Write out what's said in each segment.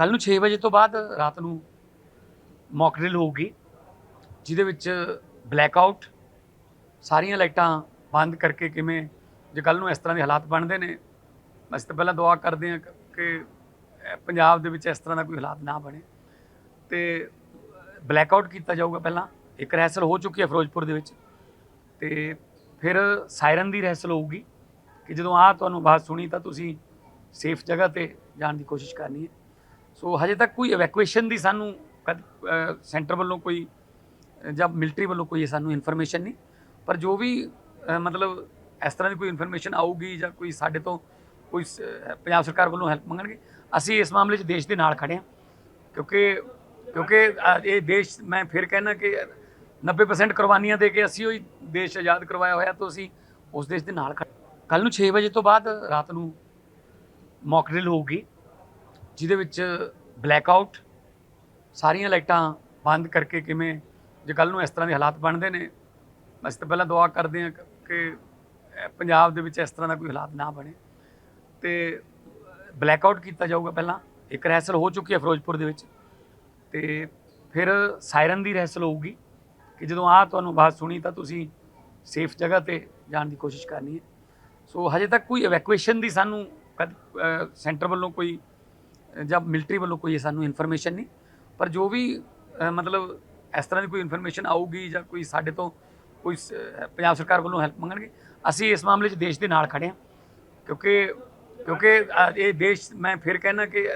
ਕੱਲ ਨੂੰ 6 ਵਜੇ ਤੋਂ ਬਾਅਦ ਰਾਤ ਨੂੰ ਮੌਕ ਡਰਿਲ ਹੋਊਗੀ, ਜਿਹਦੇ ਵਿੱਚ ਬਲੈਕ ਆਊਟ ਸਾਰੀਆਂ ਲਾਈਟਾਂ ਬੰਦ ਕਰਕੇ ਕਿਵੇਂ, ਜੇ ਕੱਲ ਨੂੰ ਇਸ ਤਰ੍ਹਾਂ ਦੇ ਹਾਲਾਤ ਬਣਦੇ ਨੇ, ਅਸੀਂ ਤਾਂ ਪਹਿਲਾਂ ਦੁਆ ਕਰਦੇ ਹਾਂ ਕਿ ਪੰਜਾਬ ਦੇ ਵਿੱਚ ਇਸ ਤਰ੍ਹਾਂ ਦਾ ਕੋਈ ਹਾਲਾਤ ਨਾ ਬਣੇ। ਤੇ ਬਲੈਕ ਆਊਟ ਕੀਤਾ ਜਾਊਗਾ ਪਹਿਲਾਂ, ਇੱਕ ਰਹਿਸਲ ਹੋ ਚੁੱਕੀ ਹੈ ਫਿਰੋਜ਼ਪੁਰ ਦੇ ਵਿੱਚ, ਤੇ ਫਿਰ ਸਾਇਰਨ ਦੀ ਰਹਿਸਲ ਹੋਊਗੀ ਕਿ ਜਦੋਂ ਆ ਤੁਹਾਨੂੰ ਆਵਾਜ਼ ਸੁਣੀ ਤਾਂ ਤੁਸੀਂ ਸੇਫ ਜਗ੍ਹਾ ਤੇ ਜਾਣ ਦੀ ਕੋਸ਼ਿਸ਼ ਕਰਨੀ ਹੈ। ਸੋ ਹਜੇ ਤੱਕ ਕੋਈ ਇਵੈਕੂਏਸ਼ਨ ਦੀ ਸਾਨੂੰ ਸੈਂਟਰ ਵੱਲੋਂ ਕੋਈ, ਜਾਂ ਮਿਲਟਰੀ ਵੱਲੋਂ ਕੋਈ ਸਾਨੂੰ ਇਨਫੋਰਮੇਸ਼ਨ ਨਹੀਂ। ਪਰ ਜੋ ਵੀ ਮਤਲਬ ਇਸ ਤਰ੍ਹਾਂ ਦੀ ਕੋਈ ਇਨਫੋਰਮੇਸ਼ਨ ਆਊਗੀ ਜਾਂ ਕੋਈ ਸਾਡੇ ਤੋਂ ਕੋਈ ਸ- ਪੰਜਾਬ ਸਰਕਾਰ ਵੱਲੋਂ ਹੈਲਪ ਮੰਗਣਗੇ, ਅਸੀਂ ਇਸ ਮਾਮਲੇ 'ਚ ਦੇਸ਼ ਦੇ ਨਾਲ ਖੜੇ ਹਾਂ। ਕਿਉਂਕਿ ਕਿਉਂਕਿ ਇਹ ਦੇਸ਼, ਮੈਂ ਫਿਰ ਕਹਿਣਾ ਕਿ 90% ਕੁਰਬਾਨੀਆਂ ਦੇ ਕੇ ਅਸੀਂ ਉਹ ਦੇਸ਼ ਆਜ਼ਾਦ ਕਰਵਾਇਆ ਹੋਇਆ ਤਾਂ ਅਸੀਂ ਉਸ ਦੇਸ਼ ਦੇ ਨਾਲ ਖੜੇ ਕੱਲ ਨੂੰ 6 ਵਜੇ ਤੋਂ ਬਾਅਦ ਰਾਤ ਨੂੰ ਮੌਕ ਡਰਿਲ ਹੋਊਗੀ। ਜਿਹਦੇ ਵਿੱਚ ਬਲੈਕ ਆਊਟ ਸਾਰੀਆਂ ਲਾਈਟਾਂ ਬੰਦ ਕਰਕੇ ਕਿਵੇਂ ਜੇ ਕੱਲ ਨੂੰ ਇਸ ਤਰ੍ਹਾਂ ਦੇ ਹਾਲਾਤ ਬਣਦੇ ਨੇ, ਅਸੀਂ ਤਾਂ ਪਹਿਲਾਂ ਦੁਆ ਕਰਦੇ ਹਾਂ ਕਿ ਪੰਜਾਬ ਦੇ ਵਿੱਚ ਇਸ ਤਰ੍ਹਾਂ ਦਾ ਕੋਈ ਹਾਲਾਤ ਨਾ ਬਣੇ। ਤੇ ਬਲੈਕ ਆਊਟ ਕੀਤਾ ਜਾਊਗਾ ਪਹਿਲਾਂ, ਇੱਕ ਰਹਿਸਲ ਹੋ ਚੁੱਕੀ ਹੈ ਫਿਰੋਜ਼ਪੁਰ ਦੇ ਵਿੱਚ। ਤੇ ਫਿਰ ਸਾਇਰਨ ਦੀ ਰਹਿਸਲ ਹੋਊਗੀ ਕਿ ਜਦੋਂ ਆ ਤੁਹਾਨੂੰ ਆਵਾਜ਼ ਸੁਣੀ ਤਾਂ ਤੁਸੀਂ ਸੇਫ ਜਗ੍ਹਾ ਤੇ ਜਾਣ ਦੀ ਕੋਸ਼ਿਸ਼ ਕਰਨੀ ਹੈ। ਸੋ ਹਜੇ ਤੱਕ ਕੋਈ ਇਵੈਕੂਏਸ਼ਨ ਦੀ ਸਾਨੂੰ ਸੈਂਟਰ ਵੱਲੋਂ ਕੋਈ ਜਾਂ ਮਿਲਟਰੀ ਵੱਲੋਂ ਕੋਈ ਸਾਨੂੰ ਇਨਫੋਰਮੇਸ਼ਨ ਨਹੀਂ, ਪਰ ਜੋ ਵੀ ਮਤਲਬ ਇਸ ਤਰ੍ਹਾਂ ਦੀ ਕੋਈ ਇਨਫੋਰਮੇਸ਼ਨ ਆਊਗੀ ਜਾਂ ਕੋਈ ਸਾਡੇ ਤੋਂ ਕੋਈ ਪੰਜਾਬ ਸਰਕਾਰ ਵੱਲੋਂ ਹੈਲਪ ਮੰਗਣਗੇ, ਅਸੀਂ ਇਸ ਮਾਮਲੇ 'ਚ ਦੇਸ਼ ਦੇ ਨਾਲ ਖੜੇ ਹਾਂ। ਕਿਉਂਕਿ ਕਿਉਂਕਿ ਇਹ ਦੇਸ਼, ਮੈਂ ਫਿਰ ਕਹਿਣਾ ਕਿ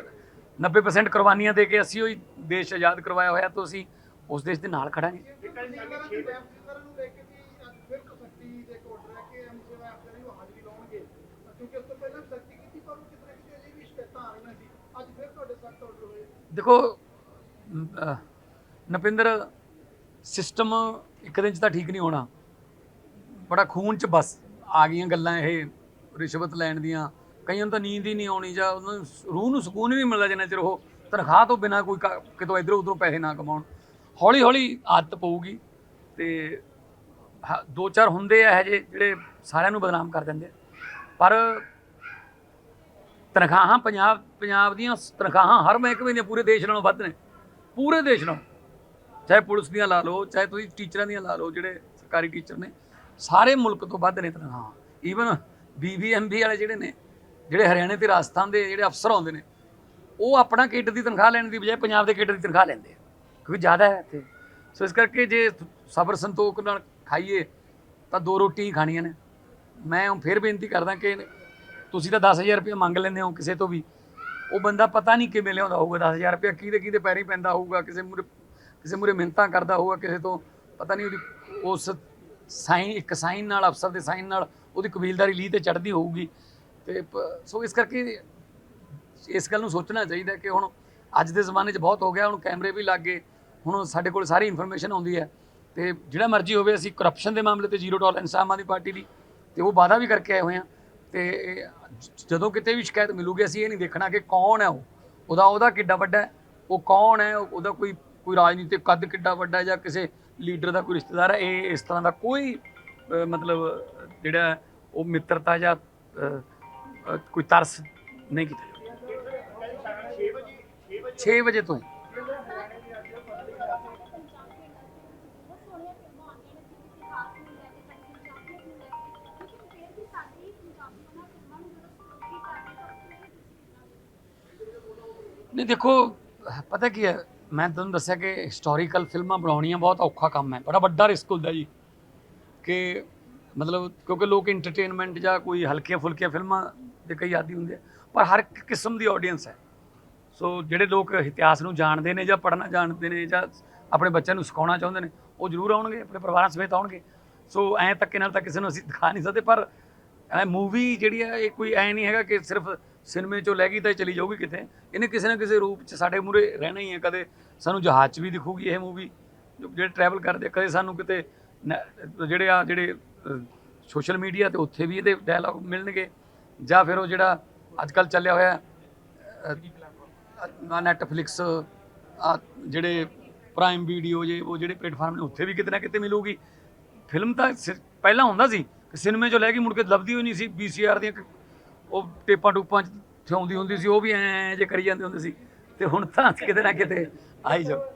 90% ਕੁਰਬਾਨੀਆਂ ਦੇ ਕੇ ਅਸੀਂ ਉਹ ਦੇਸ਼ ਆਜ਼ਾਦ ਕਰਵਾਇਆ ਹੋਇਆ, ਤਾਂ ਅਸੀਂ ਉਸ ਦੇਸ਼ ਦੇ ਨਾਲ ਖੜਾਂਗੇ ਕਰਨ ਨੂੰ ਲੈ ਕੇ ਵੀ ਅੱਜ ਫਿਰ ਤੋਂ ਸਖਤੀ ਦੇ ਇੱਕ ਆਰਡਰ ਹੈ ਕਿ ਐਮਸੀ ਦਾ ਆਪਣੇ ਨੂੰ ਹਾਜ਼ਰੀ ਲਾਉਣਗੇ ਕਿਉਂਕਿ ਉਸ ਤੋਂ ਪਹਿਲਾਂ ਵੀ ਸਖਤੀ ਕੀਤੀ ਪਰ ਉਹ ਕਿਤੇ ਨਾ ਕਿਤੇ ਅਜੇ ਵੀ ਸ਼ਿਕਾਇਤਾਂ ਆ ਰਹੀਆਂ ਸੀ ਅੱਜ ਫਿਰ ਤੁਹਾਡੇ ਸਖਤ ਆਰਡਰ ਹੋਏ ਦੇਖੋ ਅਹ, ਨਪਿੰਦਰ ਸਿਸਟਮ ਇੱਕ ਦਿਨ ਚ ਤਾਂ ਠੀਕ ਨਹੀਂ ਹੋਣਾ। ਬੜਾ ਖੂਨ ਚ ਬਸ ਆ ਗਈਆਂ ਗੱਲਾਂ ਇਹ ਰਿਸ਼ਵਤ ਲੈਣ ਦੀਆਂ। ਕਈਆਂ ਨੂੰ ਤਾਂ ਨੀਂਦ ਹੀ ਨਹੀਂ ਆਉਣੀ ਜਾਂ ਉਹਨਾਂ ਨੂੰ ਸ- ਰੂਹ ਨੂੰ ਸਕੂਨ ਹੀ ਨਹੀਂ ਮਿਲਦਾ ਜਿੰਨਾ ਚਿਰ ਉਹ ਤਨਖਾਹ ਤੋਂ ਬਿਨਾ ਕੋਈ ਕ- ਕਿਤੋਂ ਇਧਰੋਂ ਉਧਰੋਂ ਪੈਸੇ ਨਾ ਕਮਾਉਣ। ਹੌਲੀ ਹੌਲੀ ਆਦਤ ਪਊਗੀ ਤੇ ਹ- ਦੋ ਚਾਰ ਹੁੰਦੇ ਆ ਇਹ ਜਿਹੇ ਜਿਹੜੇ ਸਾਰਿਆਂ ਨੂੰ ਬਦਨਾਮ ਕਰ ਦਿੰਦੇ ਆ। ਪਰ ਤਨਖਾਹਾਂ ਪੰਜਾਬ ਪੰਜਾਬ ਦੀਆਂ ਤਨਖਾਹਾਂ ਹਰ ਮਹਿਕਮੇ ਦੀਆਂ ਪੂਰੇ ਦੇਸ਼ ਨਾਲੋਂ ਵੱਧ ਨੇ। ਪੂਰੇ ਦੇਸ਼ ਨਾਲੋਂ। ਚਾਹੇ ਪੁਲਿਸ ਦੀਆਂ ਲਾ ਲਓ, ਚਾਹੇ ਤੁਸੀਂ ਟੀਚਰਾਂ ਦੀਆਂ ਲਾ ਲਓ, ਜਿਹੜੇ ਸਰਕਾਰੀ ਟੀਚਰ ਨੇ, ਸਾਰੇ ਮੁਲਕ ਤੋਂ ਵੱਧ ਨੇ ਤਨਖਾਹਾਂ। ਈਵਨ ਬੀਬੀਐਮਬੀ ਵਾਲੇ ਜਿਹੜੇ ਨੇ, ਜਿਹੜੇ ਹਰਿਆਣੇ ਤੇ ਰਾਜਸਥਾਨ ਦੇ ਜਿਹੜੇ ਅਫਸਰ ਆਉਂਦੇ ਨੇ, ਉਹ ਆਪਣਾ ਕਿੱਟ ਦੀ ਤਨਖਾਹ ਲੈਣ ਦੀ ਬਜਾਏ ਪੰਜਾਬ ਦੇ ਕਿੱਟ ਦੀ ਤਨਖਾਹ ਲੈਂਦੇ ਆ, ਕਿਉਂਕਿ ਜ਼ਿਆਦਾ ਹੈ ਇੱਥੇ। ਸੋ ਇਸ ਕਰਕੇ ਜੇ ਸਬਰ ਸੰਤੋਖ ਨਾਲ ਖਾਈਏ, ਤਾਂ ਦੋ ਰੋਟੀਆਂ ਹੀ ਖਾਣੀਆਂ ਨੇ। ਮੈਂ ਹੁਣ ਫਿਰ ਬੇਨਤੀ ਕਰਦਾ ਕਿ ਤੁਸੀਂ ਤਾਂ 10000 ਰੁਪਏ ਮੰਗ ਲੈਂਦੇ ਹੋ ਕਿਸੇ ਤੋਂ ਵੀ। ਉਹ ਬੰਦਾ ਪਤਾ ਨਹੀਂ ਕਿਵੇਂ ਲਿਆਉਂਦਾ ਹੋਊਗਾ 10000 ਰੁਪਏ ਕਿਹਦੇ ਕਿਹਦੇ ਪੈਰੀ ਪੈਂਦਾ ਹੋਊਗਾ, ਕਿਸੇ ਮੂਰੇ ਕਿਸੇ ਮੂਰੇ ਮਿੰਤਾਂ ਕਰਦਾ ਹੋਊਗਾ ਕਿਸੇ ਤੋਂ, ਪਤਾ ਨਹੀਂ ਉਹਦੀ, ਉਸ ਸਾਈਨ ਇੱਕ ਸਾਈਨ ਨਾਲ, ਅਫਸਰ ਦੇ ਸਾਈਨ ਨਾਲ ਉਹਦੀ ਕਬੀਲਦਾਰੀ ਲੀ ਤੇ ਚੜ੍ਹਦੀ ਹੋਊਗੀ। ਤੇ ਪ- ਸੋ ਇਸ ਕਰਕੇ ਇਸ ਗੱਲ ਨੂੰ ਸੋਚਣਾ ਚਾਹੀਦਾ ਕਿ ਹੁਣ ਅੱਜ ਦੇ ਜ਼ਮਾਨੇ 'ਚ ਬਹੁਤ ਹੋ ਗਿਆ, ਹੁਣ ਕੈਮਰੇ ਵੀ ਲੱਗ ਗਏ, ਹੁਣ ਸਾਡੇ ਕੋਲ ਸਾਰੀ ਇਨਫੋਰਮੇਸ਼ਨ ਆਉਂਦੀ ਹੈ। ਤੇ ਜਿਹੜਾ ਮਰਜ਼ੀ ਹੋਵੇ, ਅਸੀਂ ਕਰਪਸ਼ਨ ਦੇ ਮਾਮਲੇ ਤੇ zero tolerance Aam Aadmi party ਦੀ, ਤੇ ਉਹ ਵਾਅਦਾ ਵੀ ਕਰਕੇ ਆਏ ਹੋਏ ਆ ਤੇ ਜਦੋਂ ਕਿਤੇ ਵੀ ਸ਼ਿਕਾਇਤ ਮਿਲੂਗੀ, ਅਸੀਂ ਇਹ ਨਹੀਂ ਦੇਖਣਾ ਕਿ ਕੌਣ ਹੈ ਉਹ। ਉਹਦਾ ਉਹਦਾ ਕਿੱਡਾ ਵੱਡਾ ਉਹ ਕੌਣ ਹੈ? ਉਹਦਾ ਕੋਈ ਕੋਈ ਰਾਜਨੀਤਿਕ ਕੱਦ ਕਿੱਡਾ ਵੱਡਾ ਜਾਂ ਕਿਸੇ ਲੀਡਰ ਦਾ ਕੋਈ ਰਿਸ਼ਤੇਦਾਰ ਹੈ? ਇਹ ਇਸ ਤਰ੍ਹਾਂ ਦਾ ਕੋਈ ਮਤਲਬ, ਜਿਹੜਾ ਉਹ ਮਿੱਤਰਤਾ ਜਾਂ ਕੋਈ ਤਰਸ ਨਹੀਂ ਕੀਤਾ 6 ਵਜੇ ਤੋਂ ਹੀ। ਬਹੁਤ ਨਹੀਂ, ਦੇਖੋ, ਪਤਾ ਕੀ ਹੈ? ਮੈਂ ਤੁਹਾਨੂੰ ਦੱਸਿਆ ਕਿ ਹਿਸਟੋਰੀਕਲ ਫਿਲਮਾਂ ਬਣਾਉਣੀਆਂ ਬਹੁਤ ਔਖਾ ਕੰਮ ਹੈ। ਬੜਾ ਵੱਡਾ ਰਿਸਕ ਹੁੰਦਾ ਜੀ ਕਿ ਮਤਲਬ ਕਿਉਂਕਿ ਲੋਕ ਐਂਟਰਟੇਨਮੈਂਟ ਜਾਂ ਕੋਈ ਹਲਕੀਆਂ ਫੁਲਕੀਆਂ ਫਿਲਮਾਂ ਦੇ ਕਈ ਆਦੀ ਹੁੰਦੇ ਆ, ਪਰ ਹਰ ਇੱਕ ਕਿਸਮ ਦੀ ਆਡੀਅנס ਹੈ। ਸੋ ਜਿਹੜੇ ਲੋਕ ਇਤਿਹਾਸ ਨੂੰ ਜਾਣਦੇ ਨੇ ਜਾਂ ਪੜ੍ਹਨਾ ਜਾਣਦੇ ਨੇ ਜਾਂ ਆਪਣੇ ਬੱਚਿਆਂ ਨੂੰ ਸਿਖਾਉਣਾ ਚਾਹੁੰਦੇ ਨੇ, ਉਹ ਜ਼ਰੂਰ ਆਉਣਗੇ, ਆਪਣੇ ਪਰਿਵਾਰਾਂ ਸਮੇਤ ਆਉਣਗੇ। ਸੋ ਐਂ ਧੱਕੇ ਨਾਲ ਤਾਂ ਕਿਸੇ ਨੂੰ ਅਸੀਂ ਦਿਖਾ ਨਹੀਂ ਸਕਦੇ, ਪਰ ਮੂਵੀ ਜਿਹੜੀ ਹੈ, ਇਹ ਕੋਈ ਐ ਨਹੀਂ ਹੈਗਾ ਕਿ ਸਿਰਫ ਸਿਨੇਮੇ ਚੋਂ ਲੈ ਗਈ ਤਾਂ ਇਹ ਚਲੀ ਜਾਊਗੀ ਕਿਤੇ ਇਹਨੇ ਕਿਸੇ ਨਾ ਕਿਸੇ ਰੂਪ 'ਚ ਸਾਡੇ ਮੂਰੇ ਰਹਿਣਾ ਹੀ ਹੈ। ਕਦੇ ਸਾਨੂੰ ਜਹਾਜ਼ 'ਚ ਵੀ ਦਿਖੂਗੀ ਇਹ ਮੂਵੀ ਜਿਹੜੇ ਟਰੈਵਲ ਕਰਦੇ ਆ, ਕਦੇ ਸਾਨੂੰ ਕਿਤੇ ਨ- ਜਿਹੜੇ ਆ ਜਿਹੜੇ ਸੋਸ਼ਲ ਮੀਡੀਆ ਤੇ ਉੱਥੇ ਵੀ ਇਹਦੇ ਡਾਇਲੌਗ ਮਿਲਣਗੇ। ਜਾਂ ਫਿਰ ਉਹ ਜਿਹੜਾ ਅੱਜ ਕੱਲ ਚੱਲਿਆ ਹੋਇਆ ਨਾ ਨੈਟਫਲਿਕਸ ਜਿਹੜੇ ਪ੍ਰਾਈਮ ਵੀਡੀਓ ਜੇ ਉਹ ਜਿਹੜੇ ਪਲੇਟਫਾਰਮ ਨੇ ਉੱਥੇ ਵੀ ਕਿਤੇ ਨਾ ਕਿਤੇ ਮਿਲੂਗੀ। ਫਿਲਮ ਤਾਂ ਸਿ- ਪਹਿਲਾਂ ਹੁੰਦਾ ਸੀ ਸਿਨੇਮੇ ਚੋਂ ਲੈ ਕੇ ਮੁੜ ਕੇ ਲੱਭਦੀ ਹੋਈ ਨਹੀਂ ਸੀ। ਵੀਸੀਆਰ ਦੀਆਂ ਕ- ਉਹ ਟੇਪਾਂ ਟੂਪਾਂ 'ਚ ਥਿਆਉਂਦੀ ਹੁੰਦੀ ਸੀ, ਉਹ ਵੀ ਐਂ ਜੇ ਕਰੀ ਜਾਂਦੇ ਹੁੰਦੇ ਸੀ। ਤੇ ਹੁਣ ਤਾਂ ਕਿਤੇ ਨਾ ਕਿਤੇ ਆਈ ਜਾਓ।